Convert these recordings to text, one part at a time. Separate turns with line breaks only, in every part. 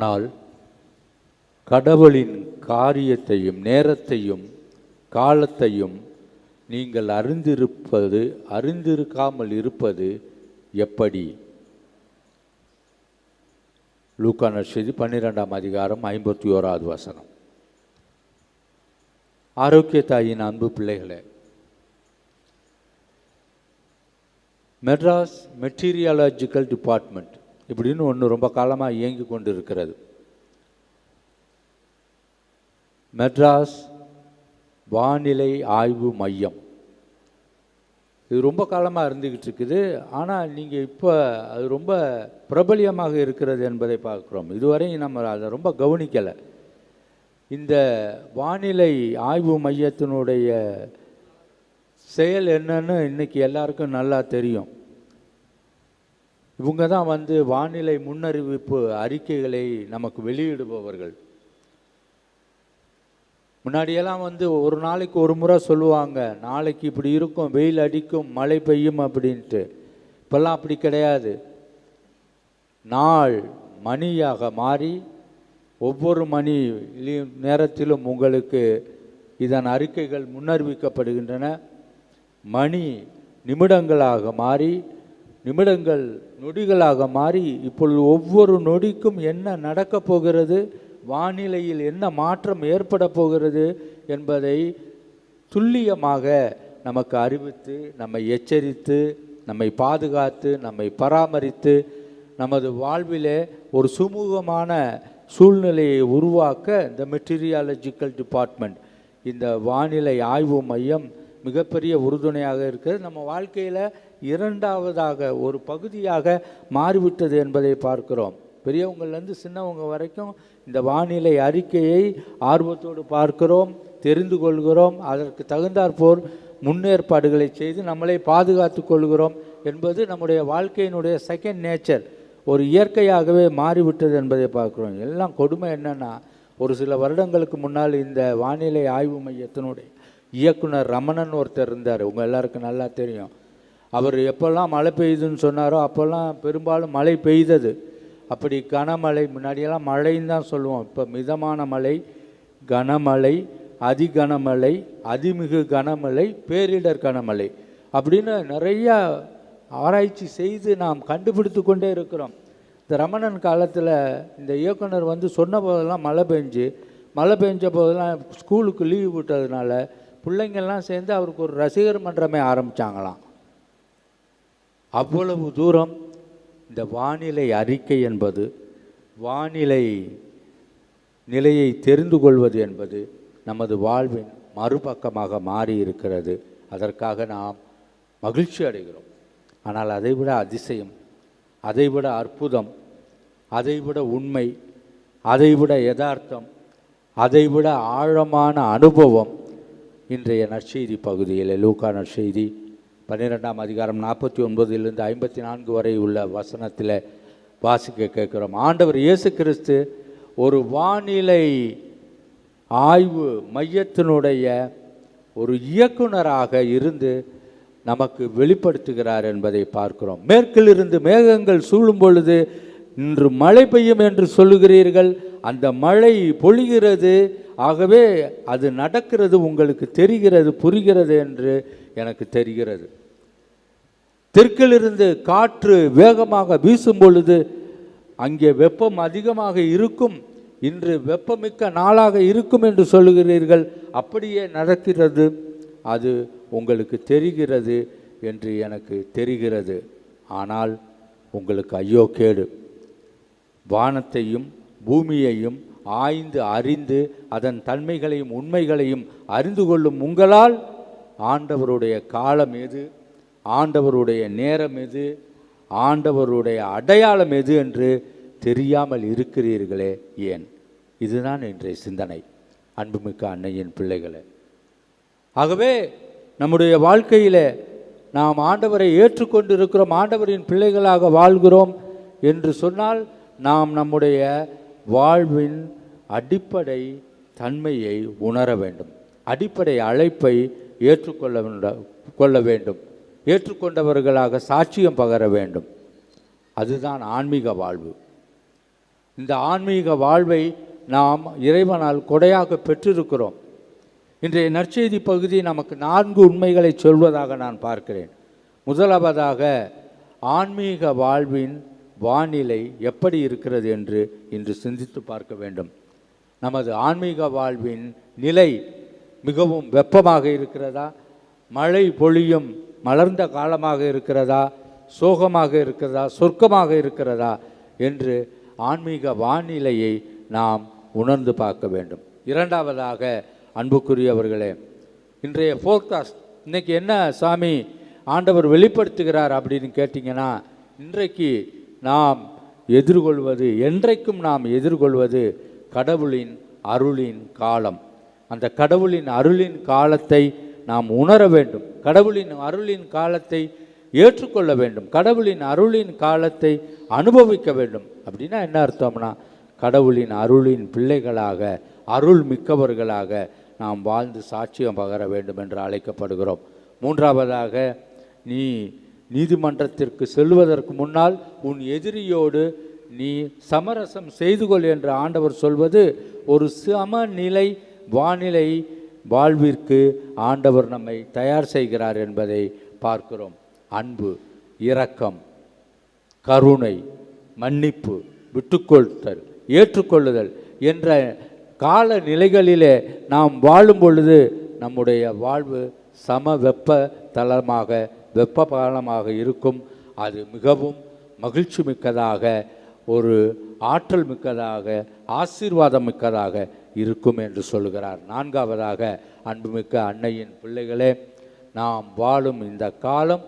ஆனால் கடவுளின் காரியத்தையும் நேரத்தையும் காலத்தையும் நீங்கள் அறிந்திருப்பது அறிந்திருக்காமல் இருப்பது எப்படி? லூக்கான செய்தி பன்னிரெண்டாம் அதிகாரம் ஐம்பத்தி ஓராவது வசனம். ஆரோக்கிய தாயின் அன்பு பிள்ளைகளே மெட்ராஸ் மெட்டீரியாலஜிக்கல் டிபார்ட்மெண்ட் இப்படின்னு ஒன்று ரொம்ப காலமாக இயங்கி கொண்டு இருக்கிறது மெட்ராஸ் வானிலை ஆய்வு மையம். இது ரொம்ப காலமாக இருந்துக்கிட்டு இருக்குது. ஆனால் நீங்கள் இப்போ அது ரொம்ப பிரபலியமாக இருக்கிறது என்பதை பார்க்குறோம். இதுவரையும் நம்ம அதை ரொம்ப கவனிக்கலை. இந்த வானிலை ஆய்வு மையத்தினுடைய செயல் என்னன்னு இன்றைக்கி எல்லாருக்கும் நல்லா தெரியும். இவங்க தான் வந்து வானிலை முன்னறிவிப்பு அறிக்கைகளை நமக்கு வெளியிடுபவர்கள். முன்னாடியெல்லாம் வந்து ஒரு நாளைக்கு ஒரு முறை சொல்லுவாங்க நாளைக்கு இப்படி இருக்கும் வெயில் அடிக்கும் மழை பெய்யும் அப்படின்ட்டு. இப்போல்லாம் அப்படி கிடையாது. நாள் மணியாக மாறி ஒவ்வொரு மணி நேரத்திலும் உங்களுக்கு இதன் அறிக்கைகள் முன்னறிவிக்கப்படுகின்றன. மணி நிமிடங்களாக மாறி நிமிடங்கள் நொடிகளாக மாறி இப்பொழுது ஒவ்வொரு நொடிக்கும் என்ன நடக்கப் போகிறது? வானிலையில் என்ன மாற்றம் ஏற்பட போகிறது என்பதை துல்லியமாக நமக்கு அறிவித்து நம்மை எச்சரித்து நம்மை பாதுகாத்து நம்மை பராமரித்து நமது வாழ்விலே ஒரு சுமூகமான சூழ்நிலையை உருவாக்க இந்த மெட்டீரியாலஜிக்கல் டிபார்ட்மெண்ட் இந்த வானிலை ஆய்வு மையம் மிகப்பெரிய உறுதுணையாக இருக்கிறது. நம்ம வாழ்க்கையில் இரண்டாவதாக ஒரு பகுதியாக மாறிவிட்டது என்பதை பார்க்கிறோம். பெரியவங்கள்லேருந்து சின்னவங்க வரைக்கும் இந்த வானிலை அறிக்கையை ஆர்வத்தோடு பார்க்கிறோம் தெரிந்து கொள்கிறோம் அதற்கு தகுந்தாற்போல் முன்னேற்பாடுகளை செய்து நம்மளை பாதுகாத்து கொள்கிறோம் என்பது நம்முடைய வாழ்க்கையினுடைய செகண்ட் நேச்சர் ஒரு இயற்கையாகவே மாறிவிட்டது என்பதை பார்க்கிறோம். எல்லாம் கொடுமை என்னென்னா ஒரு சில வருடங்களுக்கு முன்னால் இந்த வானிலை ஆய்வு மையத்தினுடைய இயக்குனர் ரமணன் ஒருத்தர் இருந்தார். உங்கள் எல்லாருக்கும் நல்லா தெரியும். அவர் எப்போல்லாம் மழை பெய்யுதுன்னு சொன்னாரோ அப்போல்லாம் பெரும்பாலும் மழை பெய்தது. அப்படி கனமழை முன்னாடியெல்லாம் மழைன்னு தான் சொல்லுவோம். இப்போ மிதமான மழை கனமழை அதிகனமழை அதிமிகு கனமழை பேரிடர் கனமழை அப்படின்னு நிறையா ஆராய்ச்சி செய்து நாம் கண்டுபிடித்து கொண்டே இருக்கிறோம். இந்த ரமணன் காலத்தில் இந்த இயக்குனர் வந்து சொன்ன போதெல்லாம் மழை பெஞ்சு மழை பெஞ்ச போதெல்லாம் ஸ்கூலுக்கு லீவ் விட்டதுனால பிள்ளைங்கள்லாம் சேர்ந்து அவருக்கு ஒரு ரசிகர் மன்றமே ஆரம்பித்தாங்களாம் அவ்வளவு தூரம் இந்த வானிலை அறிக்கை என்பது வானிலை நிலையை தெரிந்து கொள்வது என்பது நமது வாழ்வின் மறுபக்கமாக மாறி இருக்கிறது. அதற்காக நாம் மகிழ்ச்சி அடைகிறோம். ஆனால் அதைவிட அதிசயம் அதைவிட அற்புதம் அதைவிட உண்மை அதைவிட யதார்த்தம் அதைவிட ஆழமான அனுபவம் இன்றைய நற்செய்தி பகுதியில் லூக்கா நற்செய்தி. பன்னிரெண்டாம் அதிகாரம் நாற்பத்தி ஒன்பதிலிருந்து ஐம்பத்தி நான்கு வரை உள்ள வசனத்தில் வாசிக்க கேட்கிறோம். ஆண்டவர் இயேசு கிறிஸ்து ஒரு வானிலை ஆய்வு மையத்தினுடைய ஒரு இயக்குனராக இருந்து நமக்கு வெளிப்படுத்துகிறார் என்பதை பார்க்கிறோம். மேற்கிலிருந்து மேகங்கள் சூழும் பொழுது இன்று மழை பெய்யும் என்று சொல்லுகிறீர்கள். அந்த மழை பொழிகிறது. ஆகவே அது நடக்கிறது உங்களுக்கு தெரிகிறது புரிகிறது என்று எனக்கு தெரிகிறது. தெற்கிலிருந்து காற்று வேகமாக வீசும் பொழுது அங்கே வெப்பம் அதிகமாக இருக்கும். இன்று வெப்பமிக்க நாளாக இருக்கும் என்று சொல்லுகிறீர்கள். அப்படியே நடக்கிறது. அது உங்களுக்கு தெரிகிறது என்று எனக்கு தெரிகிறது. ஆனால் உங்களுக்கு ஐயோ கேடு. வானத்தையும் பூமியையும் ஆய்ந்து அறிந்து அதன் தன்மைகளையும் உண்மைகளையும் அறிந்து கொள்ளும் உங்களால் ஆண்டவருடைய காலம் எது? ஆண்டவருடைய நேரம் எது? ஆண்டவருடைய அடையாளம் எது என்று தெரியாமல் இருக்கிறீர்களே ஏன்? இதுதான் இன்றைய சிந்தனை. அன்புமிக்க அன்னையின் பிள்ளைகளே. ஆகவே நம்முடைய வாழ்க்கையில் நாம் ஆண்டவரை ஏற்றுக்கொண்டு இருக்கிறோம் ஆண்டவரின் பிள்ளைகளாக வாழ்கிறோம் என்று சொன்னால் நாம் நம்முடைய வாழ்வின் அடிப்படை தன்மையை உணர வேண்டும். அடிப்படை அழைப்பை ஏற்றுக்கொள்ள வேண்ட- கொள்ள வேண்டும் ஏற்றுக்கொண்டவர்களாக சாட்சியம் பகர வேண்டும். அதுதான் ஆன்மீக வாழ்வு. இந்த ஆன்மீக வாழ்வை நாம் இறைவனால் கொடையாக பெற்றிருக்கிறோம். இன்றைய நற்செய்தி பகுதி நமக்கு நான்கு உண்மைகளை சொல்வதாக நான் பார்க்கிறேன். முதலாவதாக ஆன்மீக வாழ்வின் வானிலை எப்படி இருக்கிறது என்று இன்று சிந்தித்து பார்க்க வேண்டும். நமது ஆன்மீக வாழ்வின் நிலை மிகவும் வெப்பமாக இருக்கிறதா? மழை பொழியும் மலர்ந்த காலமாக இருக்கிறதா? சோகமாக இருக்கிறதா? சொர்க்கமாக இருக்கிறதா? என்று ஆன்மீக வானிலையை நாம் உணர்ந்து பார்க்க வேண்டும். இரண்டாவதாக அன்புக்குரியவர்களே இன்றைய ஃபோர்காஸ்ட் இன்றைக்கி என்ன சாமி ஆண்டவர் வெளிப்படுத்துகிறார் அப்படின்னு கேட்டிங்கன்னா இன்றைக்கு நாம் எதிர்கொள்வது என்றைக்கும் நாம் எதிர்கொள்வது கடவுளின் அருளின் காலம். அந்த கடவுளின் அருளின் காலத்தை நாம் உணர வேண்டும். கடவுளின் அருளின் காலத்தை ஏற்றுக்கொள்ள வேண்டும். கடவுளின் அருளின் காலத்தை அனுபவிக்க வேண்டும். அப்படின்னா என்ன அர்த்தம்னா கடவுளின் அருளின் பிள்ளைகளாக அருள் மிக்கவர்களாக நாம் வாழ்ந்து சாட்சியம் பகர வேண்டும் என்று அழைக்கப்படுகிறோம். மூன்றாவதாக நீ நீதிமன்றத்திற்கு செல்வதற்கு முன்னால் உன் எதிரியோடு நீ சமரசம் செய்து கொள் என்று ஆண்டவர் சொல்வது ஒரு சமநிலை வானிலை வாழ்விற்கு ஆண்டவர் நம்மை தயார் செய்கிறார் என்பதை பார்க்கிறோம். அன்பு இரக்கம் கருணை மன்னிப்பு விட்டுக்கொள்ளுதல் ஏற்றுக்கொள்ளுதல் என்ற கால நிலைகளிலே நாம் வாழும் பொழுது நம்முடைய வாழ்வு சம வெப்ப தளமாக வெப்ப பாலமாக இருக்கும். அது மிகவும் மகிழ்ச்சி மிக்கதாக ஒரு ஆற்றல் மிக்கதாக ஆசீர்வாதம் மிக்கதாக இருக்கும் என்று சொல்கிறார் நான்காவதாக அன்புமிக்க அன்னையின் பிள்ளைகளே நாம் வாழும் இந்த காலம்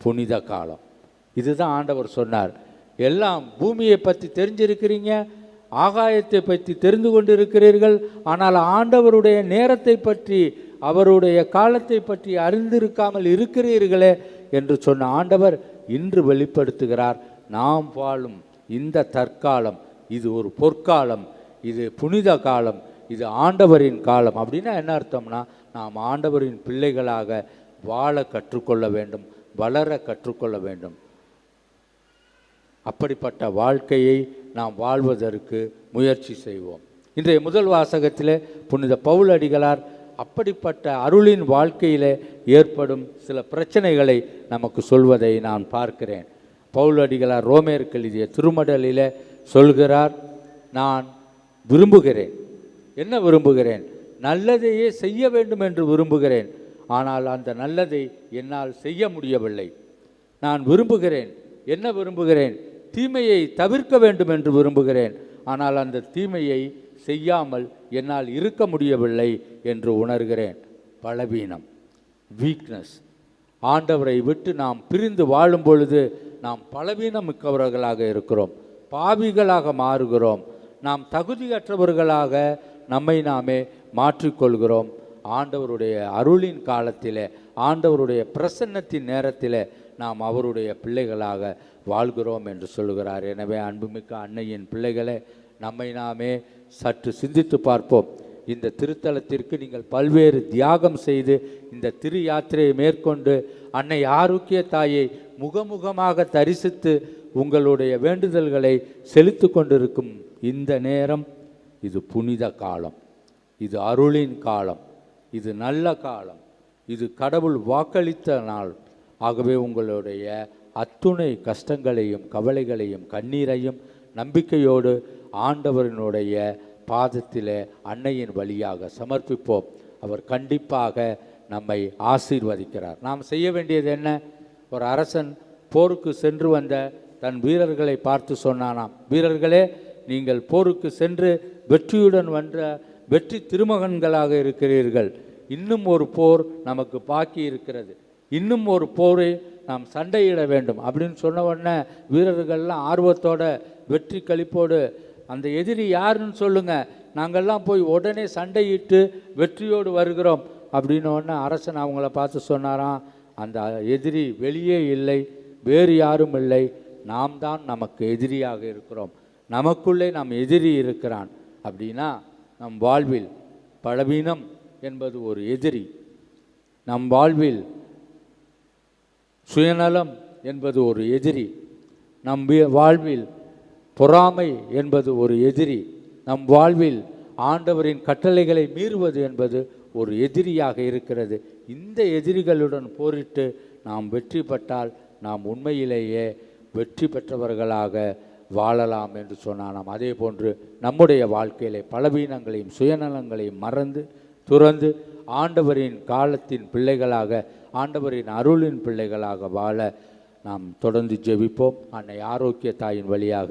புனித காலம். இதுதான் ஆண்டவர் சொன்னார். எல்லாம் பூமியை பற்றி தெரிஞ்சிருக்கிறீங்க ஆகாயத்தை பற்றி தெரிந்து கொண்டிருக்கிறீர்கள் ஆனால் ஆண்டவருடைய நேரத்தை பற்றி அவருடைய காலத்தை பற்றி அறிந்திருக்காமல் இருக்கிறீர்களே என்று சொன்ன ஆண்டவர் இன்று வெளிப்படுத்துகிறார். நாம் வாழும் இந்த தற்காலம் இது ஒரு பொற்காலம் இது புனித காலம் இது ஆண்டவரின் காலம். அப்படின்னா என்ன அர்த்தம்னா நாம் ஆண்டவரின் பிள்ளைகளாக வாழ கற்றுக்கொள்ள வேண்டும் வளர கற்றுக்கொள்ள வேண்டும். அப்படிப்பட்ட வாழ்க்கையை நாம் வாழ்வதற்கு முயற்சி செய்வோம். இன்றைய முதல் வாசகத்தில் புனித பவுல் அடிகளார் அப்படிப்பட்ட அருளின் வாழ்க்கையிலே ஏற்படும் சில பிரச்சனைகளை நமக்கு சொல்வதை நான் பார்க்கிறேன். பவுல் அடிகளார் ரோமேருக்கு எழுதிய திருமடலில் சொல்கிறார் நான் விரும்புகிறேன். என்ன விரும்புகிறேன்? நல்லதையே செய்ய வேண்டும் என்று விரும்புகிறேன். ஆனால் அந்த நல்லதை என்னால் செய்ய முடியவில்லை. நான் விரும்புகிறேன். என்ன விரும்புகிறேன்? தீமையை தவிர்க்க வேண்டும் என்று விரும்புகிறேன். ஆனால் அந்த தீமையை செய்யாமல் என்னால் இருக்க முடியவில்லை என்று உணர்கிறேன். பலவீனம் வீக்னஸ் ஆண்டவரை விட்டு நாம் பிரிந்து வாழும் பொழுது நாம் பலவீனம் மிக்கவர்களாக இருக்கிறோம். பாவிகளாக மாறுகிறோம். நாம் தகுதியற்றவர்களாக நம்மை நாமே மாற்றிக்கொள்கிறோம். ஆண்டவருடைய அருளின் காலத்தில் ஆண்டவருடைய பிரசன்னத்தின் நேரத்தில் நாம் அவருடைய பிள்ளைகளாக வாழ்கிறோம் என்று சொல்கிறார் எனவே அன்புமிக்க அன்னையின் பிள்ளைகளை நம்மை நாமே சற்று சிந்தித்து பார்ப்போம். இந்த திருத்தலத்திற்கு நீங்கள் பல்வேறு தியாகம் செய்து இந்த திரு யாத்திரையை மேற்கொண்டு அன்னை ஆரோக்கிய தாயை முகமுகமாக தரிசித்து உங்களுடைய வேண்டுதல்களை செலுத்து கொண்டிருக்கும் இந்த நேரம். இது புனித காலம். இது அருளின் காலம். இது நல்ல காலம். இது கடவுள் வாக்களித்த நாள். ஆகவே உங்களுடைய அத்துணை கஷ்டங்களையும் கவலைகளையும் கண்ணீரையும் நம்பிக்கையோடு ஆண்டவரினுடைய பாதத்திலே அன்னையின் வழியாக சமர்ப்பிப்போம். அவர் கண்டிப்பாக நம்மை ஆசீர்வதிக்கிறார். நாம் செய்ய வேண்டியது என்ன? ஒரு அரசன் போருக்கு சென்று வந்த தன் வீரர்களை பார்த்து சொன்னானாம் வீரர்களே நீங்கள் போருக்கு சென்று வெற்றியுடன் வந்த வெற்றி திருமகன்களாக இருக்கிறீர்கள். இன்னும் ஒரு போர் நமக்கு பாக்கி இருக்கிறது. இன்னும் ஒரு போரை நாம் சண்டையிட வேண்டும். அப்படின்னு சொன்ன உடனே வீரர்கள்லாம் ஆர்வத்தோட வெற்றி கழிப்போடு அந்த எதிரி யாருன்னு சொல்லுங்க. நாங்கள்லாம் போய் உடனே சண்டையிட்டு வெற்றியோடு வருகிறோம் அப்படின்னு அரசன் அவங்கள பார்த்து சொன்னாராம் அந்த எதிரி வெளியே இல்லை வேறு யாரும் இல்லை நாம் தான் நமக்கு எதிரியாக இருக்கிறோம். நமக்குள்ளே நம் எதிரி இருக்கிறான் அப்படின்னா நம் வாழ்வில் பலவீனம் என்பது ஒரு எதிரி. நம் வாழ்வில் சுயநலம் என்பது ஒரு எதிரி. நம் வி- வாழ்வில் பொறாமை என்பது ஒரு எதிரி. நம் வாழ்வில் ஆண்டவரின் கட்டளைகளை மீறுவது என்பது ஒரு எதிரியாக இருக்கிறது. இந்த எதிரிகளுடன் போரிட்டு நாம் வெற்றி பெற்றால் நாம் உண்மையிலேயே வெற்றி பெற்றவர்களாக வாழலாம் என்று சொன்னானாம். அதே போன்று நம்முடைய வாழ்க்கையிலே பலவீனங்களையும் சுயநலங்களையும் மறந்து துறந்து ஆண்டவரின் காலத்தின் பிள்ளைகளாக ஆண்டவரின் அருளின் பிள்ளைகளாக வாழ நாம் தொடர்ந்து ஜெபிப்போம். அன்னை ஆரோக்கிய தாயின் வழியாக